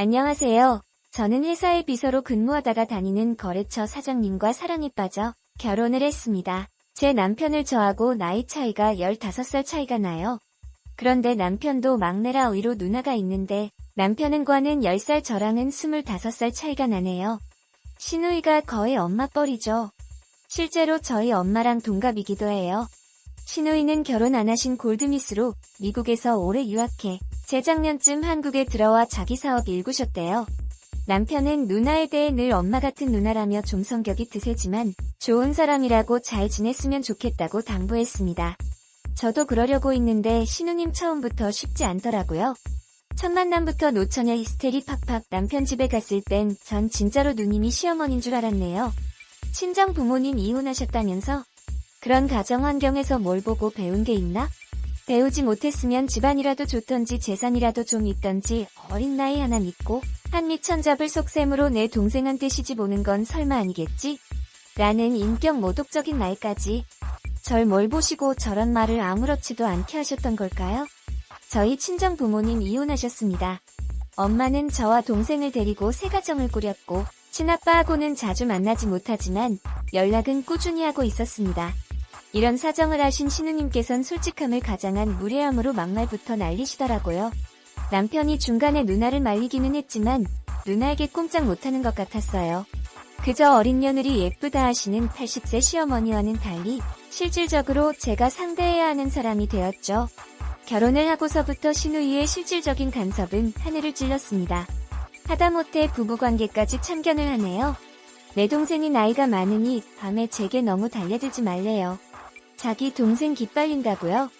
안녕하세요. 저는 회사의 비서로 근무하다가 다니는 거래처 사장님과 사랑에 빠져 결혼을 했습니다. 제 남편을 저하고 나이 차이가 15살 차이가 나요. 그런데 남편도 막내라 위로 누나가 있는데 남편은 과는 10살 저랑은 25살 차이가 나네요. 신우이가 거의 엄마 뻘이죠. 실제로 저희 엄마랑 동갑이기도 해요. 신우이는 결혼 안 하신 골드미스로 미국에서 오래 유학해 재작년쯤 한국에 들어와 자기 사업 일구셨대요. 남편은 누나에 대해 늘 엄마 같은 누나라며 좀 성격이 드세지만 좋은 사람이라고 잘 지냈으면 좋겠다고 당부했습니다. 저도 그러려고 있는데 신우님 처음부터 쉽지 않더라고요. 첫 만남부터 노처녀 히스테리 팍팍 남편 집에 갔을 땐 전 진짜로 누님이 시어머니인 줄 알았네요. 친정 부모님 이혼하셨다면서? 그런 가정 환경에서 뭘 보고 배운 게 있나? 배우지 못했으면 집안이라도 좋던지 재산이라도 좀 있던지 어린 나이 하나 믿고 한미 천잡을 속셈으로 내 동생한테 시집 오는 건 설마 아니겠지? 라는 인격 모독적인 말까지 절 뭘 보시고 저런 말을 아무렇지도 않게 하셨던 걸까요? 저희 친정 부모님 이혼하셨습니다. 엄마는 저와 동생을 데리고 새 가정을 꾸렸고 친아빠하고는 자주 만나지 못하지만 연락은 꾸준히 하고 있었습니다. 이런 사정을 아신 신우님께선 솔직함을 가장한 무례함으로 막말부터 날리시더라고요. 남편이 중간에 누나를 말리기는 했지만 누나에게 꼼짝 못하는 것 같았어요. 그저 어린 며느리 예쁘다 하시는 80세 시어머니와는 달리 실질적으로 제가 상대해야 하는 사람이 되었죠. 결혼을 하고서부터 신우이의 실질적인 간섭은 하늘을 찔렀습니다. 하다못해 부부관계까지 참견을 하네요. 내 동생이 나이가 많으니 밤에 제게 너무 달려들지 말래요. 자기 동생 기빨린다고요?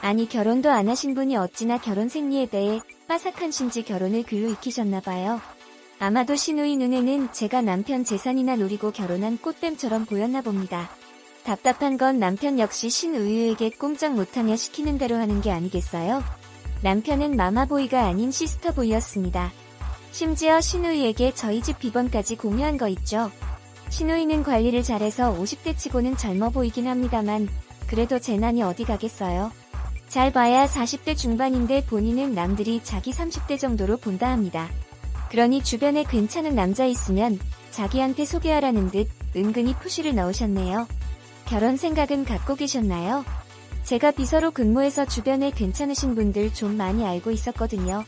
아니 결혼도 안 하신 분이 어찌나 결혼 생리에 대해 빠삭한신지 결혼을 글로 익히셨나봐요. 아마도 신우이 눈에는 제가 남편 재산이나 노리고 결혼한 꽃뱀처럼 보였나 봅니다. 답답한 건 남편 역시 신우이에게 꼼짝 못하며 시키는 대로 하는 게 아니겠어요? 남편은 마마보이가 아닌 시스터보이였습니다. 심지어 신우이에게 저희 집 비번까지 공유한 거 있죠. 신우이는 관리를 잘해서 50대 치고는 젊어 보이긴 합니다만 그래도 재난이 어디 가겠어요. 잘 봐야 40대 중반인데 본인은 남들이 자기 30대 정도로 본다 합니다. 그러니 주변에 괜찮은 남자 있으면 자기한테 소개하라는 듯 은근히 푸시를 넣으셨네요. 결혼 생각은 갖고 계셨나요? 제가 비서로 근무해서 주변에 괜찮으신 분들 좀 많이 알고 있었거든요.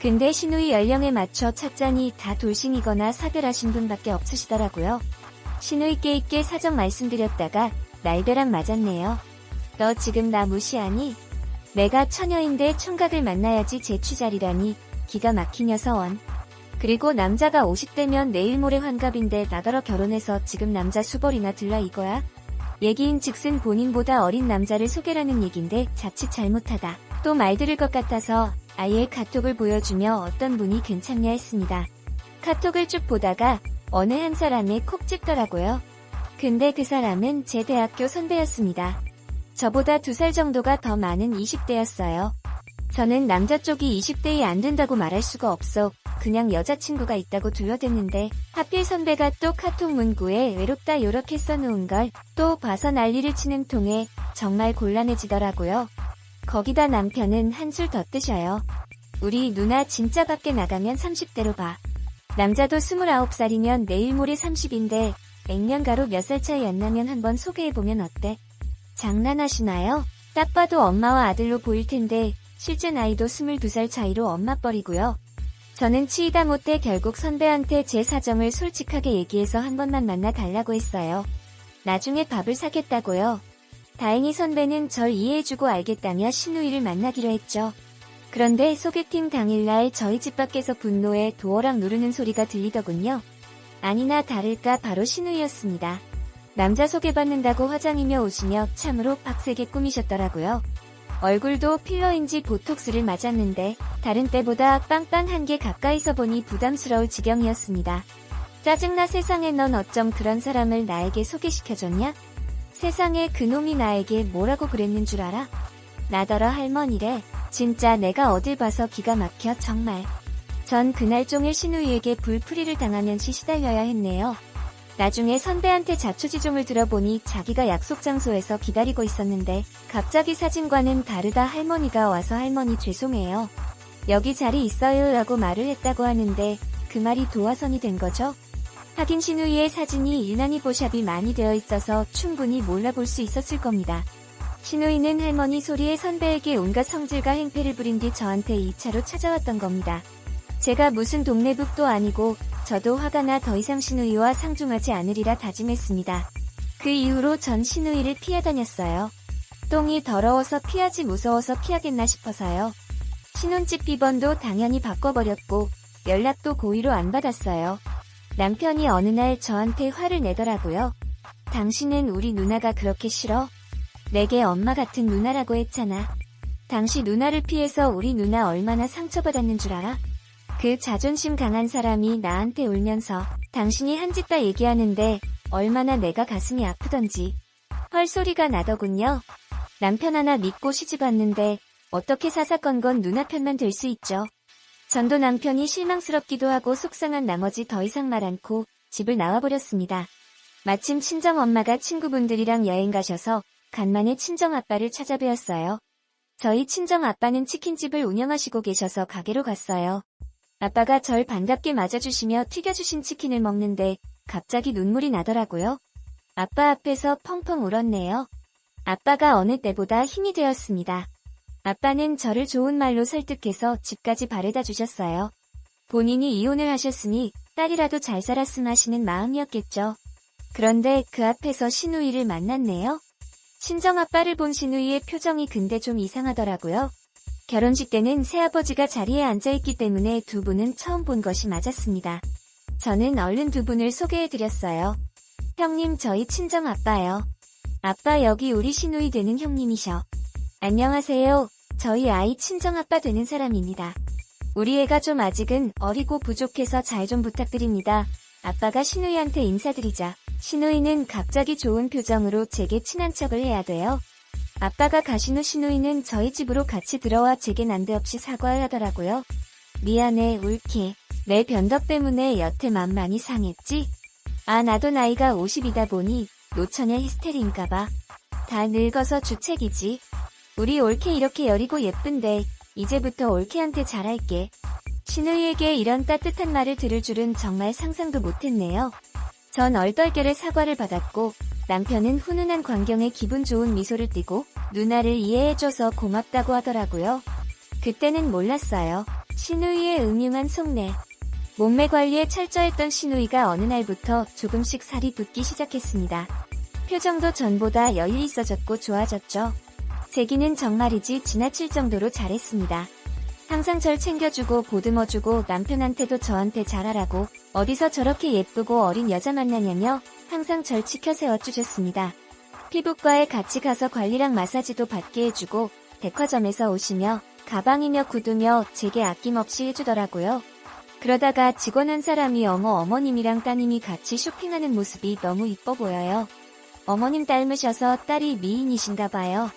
근데 신우이 연령에 맞춰 찾자니 다 돌싱이거나 사별하신 분밖에 없으시더라고요. 신우이께 있게 사정 말씀드렸다가 날벼락 맞았네요. 너 지금 나 무시하니? 내가 처녀인데 총각을 만나야지 제취자리라니 기가 막힌 녀서 원. 그리고 남자가 50대면 내일 모레 환갑인데 나더러 결혼해서 지금 남자 수벌이나 들라 이거야? 얘기인 즉슨 본인보다 어린 남자를 소개라는 얘긴데 자칫 잘못하다. 또 말 들을 것 같아서 아예 카톡을 보여주며 어떤 분이 괜찮냐 했습니다. 카톡을 쭉 보다가 어느 한 사람이 콕 찍더라고요. 근데 그 사람은 제 대학교 선배였습니다. 저보다 두 살 정도가 더 많은 20대였어요. 저는 남자 쪽이 20대이 안 된다고 말할 수가 없어 그냥 여자친구가 있다고 둘러댔는데 하필 선배가 또 카톡 문구에 외롭다 요렇게 써놓은 걸 또 봐서 난리를 치는 통에 정말 곤란해지더라고요. 거기다 남편은 한술 더 뜨셔요. 우리 누나 진짜 밖에 나가면 30대로 봐. 남자도 29살이면 내일 모레 30인데 액면가로 몇 살 차이 안 나면 한번 소개해보면 어때? 장난하시나요? 딱 봐도 엄마와 아들로 보일 텐데 실제 나이도 22살 차이로 엄마뻘이고요. 저는 치이다 못해 결국 선배한테 제 사정을 솔직하게 얘기해서 한 번만 만나 달라고 했어요. 나중에 밥을 사겠다고요. 다행히 선배는 절 이해해주고 알겠다며 신우이를 만나기로 했죠. 그런데 소개팅 당일날 저희 집 밖에서 분노에 도어락 누르는 소리가 들리더군요. 아니나 다를까 바로 신우이였습니다. 남자 소개받는다고 화장이며 오시며 참으로 빡세게 꾸미셨더라고요. 얼굴도 필러인지 보톡스를 맞았는데 다른 때보다 빵빵 한개 가까이서 보니 부담스러울 지경이었습니다. 짜증나 세상에 넌 어쩜 그런 사람을 나에게 소개시켜줬냐? 세상에 그놈이 나에게 뭐라고 그랬는 줄 알아? 나더러 할머니래. 진짜 내가 어딜 봐서 기가 막혀 정말. 전 그날 종일 신우이에게 불풀이를 당하면서 시달려야 했네요. 나중에 선배한테 자초지종을 들어보니 자기가 약속 장소에서 기다리고 있었는데 갑자기 사진과는 다르다 할머니가 와서 할머니 죄송해요. 여기 자리 있어요 라고 말을 했다고 하는데 그 말이 도화선이 된 거죠? 하긴 신우이의 사진이 유난히 보샵이 많이 되어 있어서 충분히 몰라볼 수 있었을 겁니다. 신우이는 할머니 소리에 선배에게 온갖 성질과 행패를 부린 뒤 저한테 2차로 찾아왔던 겁니다. 제가 무슨 동네북도 아니고 저도 화가 나 더 이상 신우이와 상종하지 않으리라 다짐했습니다. 그 이후로 전 신우이를 피해 다녔어요. 똥이 더러워서 피하지 무서워서 피하겠나 싶어서요. 신혼집 비번도 당연히 바꿔버렸고 연락도 고의로 안 받았어요. 남편이 어느 날 저한테 화를 내더라고요. 당신은 우리 누나가 그렇게 싫어? 내게 엄마 같은 누나라고 했잖아. 당시 누나를 피해서 우리 누나 얼마나 상처받았는 줄 알아? 그 자존심 강한 사람이 나한테 울면서 당신이 한 짓 다 얘기하는데 얼마나 내가 가슴이 아프던지 헐소리가 나더군요. 남편 하나 믿고 시집 왔는데 어떻게 사사건건 누나 편만 될 수 있죠. 전도 남편이 실망스럽기도 하고 속상한 나머지 더 이상 말 않고 집을 나와버렸습니다. 마침 친정 엄마가 친구분들이랑 여행 가셔서 간만에 친정 아빠를 찾아뵈었어요. 저희 친정 아빠는 치킨집을 운영하시고 계셔서 가게로 갔어요. 아빠가 절 반갑게 맞아주시며 튀겨주신 치킨을 먹는데 갑자기 눈물이 나더라고요. 아빠 앞에서 펑펑 울었네요. 아빠가 어느 때보다 힘이 되었습니다. 아빠는 저를 좋은 말로 설득해서 집까지 바래다 주셨어요. 본인이 이혼을 하셨으니 딸이라도 잘 살았음 하시는 마음이었겠죠. 그런데 그 앞에서 신우이를 만났네요. 친정아빠를 본 신우이의 표정이 근데 좀 이상하더라고요. 결혼식 때는 새아버지가 자리에 앉아있기 때문에 두 분은 처음 본 것이 맞았습니다. 저는 얼른 두 분을 소개해드렸어요. 형님 저희 친정아빠요. 아빠 여기 우리 신우이 되는 형님이셔. 안녕하세요. 저희 아이 친정아빠 되는 사람입니다. 우리 애가 좀 아직은 어리고 부족해서 잘 좀 부탁드립니다. 아빠가 신우이한테 인사드리자. 신우이는 갑자기 좋은 표정으로 제게 친한 척을 해야 돼요. 아빠가 가신 후 신우이는 저희 집으로 같이 들어와 제게 난데없이 사과를 하더라고요. 미안해, 울케. 내 변덕 때문에 여태 맘 많이 상했지? 아, 나도 나이가 50이다 보니 노처녀 히스테리인가봐. 다 늙어서 주책이지. 우리 올케 이렇게 여리고 예쁜데 이제부터 올케한테 잘할게. 신우이에게 이런 따뜻한 말을 들을 줄은 정말 상상도 못했네요. 전 얼떨결에 사과를 받았고 남편은 훈훈한 광경에 기분 좋은 미소를 띠고 누나를 이해해줘서 고맙다고 하더라고요. 그때는 몰랐어요. 신우이의 음흉한 속내. 몸매 관리에 철저했던 신우이가 어느 날부터 조금씩 살이 붙기 시작했습니다. 표정도 전보다 여유 있어졌고 좋아졌죠. 제기는 정말이지 지나칠 정도로 잘했습니다. 항상 절 챙겨주고 보듬어주고 남편한테도 저한테 잘하라고 어디서 저렇게 예쁘고 어린 여자 만나냐며 항상 절 지켜 세워주셨습니다. 피부과에 같이 가서 관리랑 마사지도 받게 해주고 백화점에서 오시며 가방이며 구두며 제게 아낌없이 해주더라고요. 그러다가 직원 한 사람이 어머 어머님이랑 따님이 같이 쇼핑하는 모습이 너무 이뻐 보여요. 어머님 닮으셔서 딸이 미인이신가 봐요.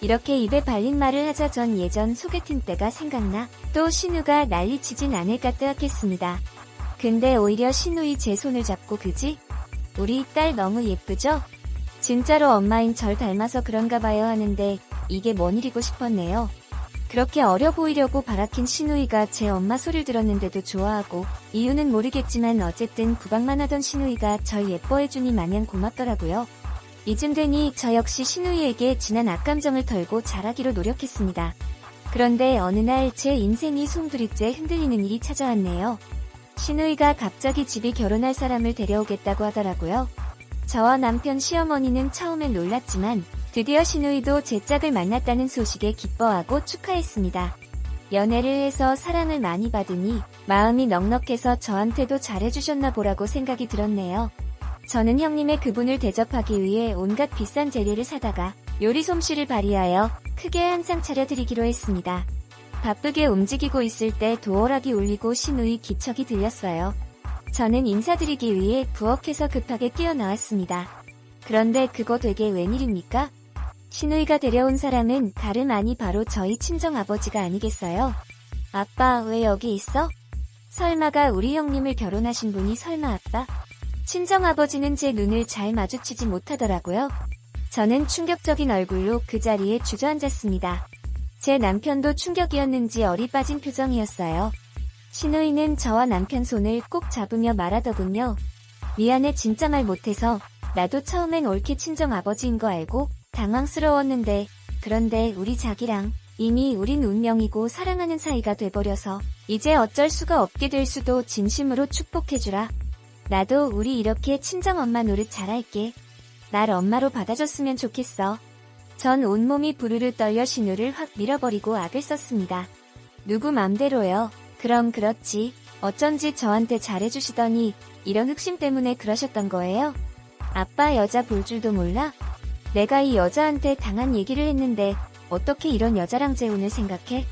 이렇게 입에 발린 말을 하자 전 예전 소개팅 때가 생각나 또 신우가 난리치진 않을까 뜨악했습니다. 근데 오히려 신우이 제 손을 잡고 그지? 우리 딸 너무 예쁘죠? 진짜로 엄마인 절 닮아서 그런가 봐요 하는데 이게 뭔 일이고 싶었네요. 그렇게 어려 보이려고 바라킨 신우이가 제 엄마 소리를 들었는데도 좋아하고 이유는 모르겠지만 어쨌든 구박만 하던 신우이가 절 예뻐해주니 마냥 고맙더라고요. 이쯤 되니 저 역시 신우이에게 진한 악감정을 털고 잘하기로 노력했습니다. 그런데 어느 날 제 인생이 송두리째 흔들리는 일이 찾아왔네요. 신우이가 갑자기 집이 결혼할 사람을 데려오겠다고 하더라고요. 저와 남편 시어머니는 처음엔 놀랐지만 드디어 신우이도 제 짝을 만났다는 소식에 기뻐하고 축하했습니다. 연애를 해서 사랑을 많이 받으니 마음이 넉넉해서 저한테도 잘해주셨나 보라고 생각이 들었네요. 저는 형님의 그분을 대접하기 위해 온갖 비싼 재료를 사다가 요리 솜씨를 발휘하여 크게 한 상 차려드리기로 했습니다. 바쁘게 움직이고 있을 때 도어락이 울리고 신우이 기척이 들렸어요. 저는 인사드리기 위해 부엌에서 급하게 뛰어나왔습니다. 그런데 그거 되게 웬일입니까? 신우이가 데려온 사람은 다름 아니 바로 저희 친정 아버지가 아니겠어요? 아빠 왜 여기 있어? 설마가 우리 형님을 결혼하신 분이 설마 아빠? 친정아버지는 제 눈을 잘 마주치지 못하더라고요. 저는 충격적인 얼굴로 그 자리에 주저앉았습니다. 제 남편도 충격이었는지 어리 빠진 표정이었어요. 신우이는 저와 남편 손을 꼭 잡으며 말하더군요. 미안해 진짜 말 못해서 나도 처음엔 옳게 친정 아버지인 거 알고 당황스러웠는데 그런데 우리 자기랑 이미 우린 운명이고 사랑하는 사이가 돼버려서 이제 어쩔 수가 없게 될 수도 진심으로 축복해주라. 나도 우리 이렇게 친정엄마 노릇 잘할게. 날 엄마로 받아줬으면 좋겠어. 전 온몸이 부르르 떨려 신우를 확 밀어버리고 악을 썼습니다. 누구 맘대로요. 그럼 그렇지. 어쩐지 저한테 잘해주시더니 이런 흑심 때문에 그러셨던 거예요? 아빠 여자 볼 줄도 몰라? 내가 이 여자한테 당한 얘기를 했는데 어떻게 이런 여자랑 재혼을 생각해?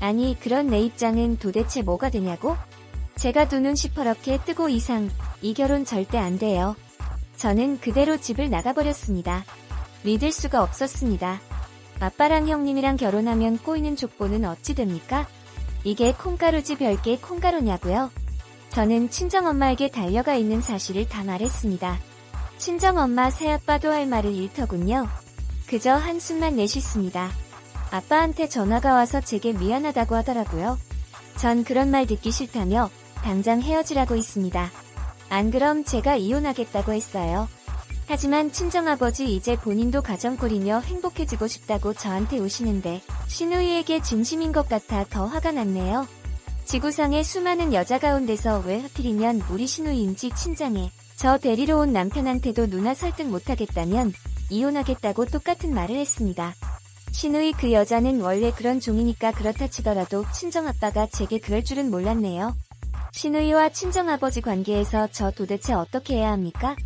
아니 그런 내 입장은 도대체 뭐가 되냐고? 제가 두 눈 시퍼렇게 뜨고 이상 이 결혼 절대 안 돼요. 저는 그대로 집을 나가버렸습니다. 믿을 수가 없었습니다. 아빠랑 형님이랑 결혼하면 꼬이는 족보는 어찌 됩니까? 이게 콩가루지 별게 콩가루냐고요? 저는 친정엄마에게 달려가 있는 사실을 다 말했습니다. 친정엄마 새아빠도 할 말을 잃더군요. 그저 한숨만 내쉽습니다. 아빠한테 전화가 와서 제게 미안하다고 하더라고요. 전 그런 말 듣기 싫다며 당장 헤어지라고 했습니다. 안 그럼 제가 이혼하겠다고 했어요. 하지만 친정아버지 이제 본인도 가정 꾸리며 행복해지고 싶다고 저한테 오시는데 신우이에게 진심인 것 같아 더 화가 났네요. 지구상의 수많은 여자 가운데서 왜 하필이면 우리 신우이인지 친장에 저 데리러 온 남편한테도 누나 설득 못하겠다면 이혼하겠다고 똑같은 말을 했습니다. 신우이 그 여자는 원래 그런 종이니까 그렇다 치더라도 친정아빠가 제게 그럴 줄은 몰랐네요. 신우이와 친정아버지 관계에서 저 도대체 어떻게 해야 합니까?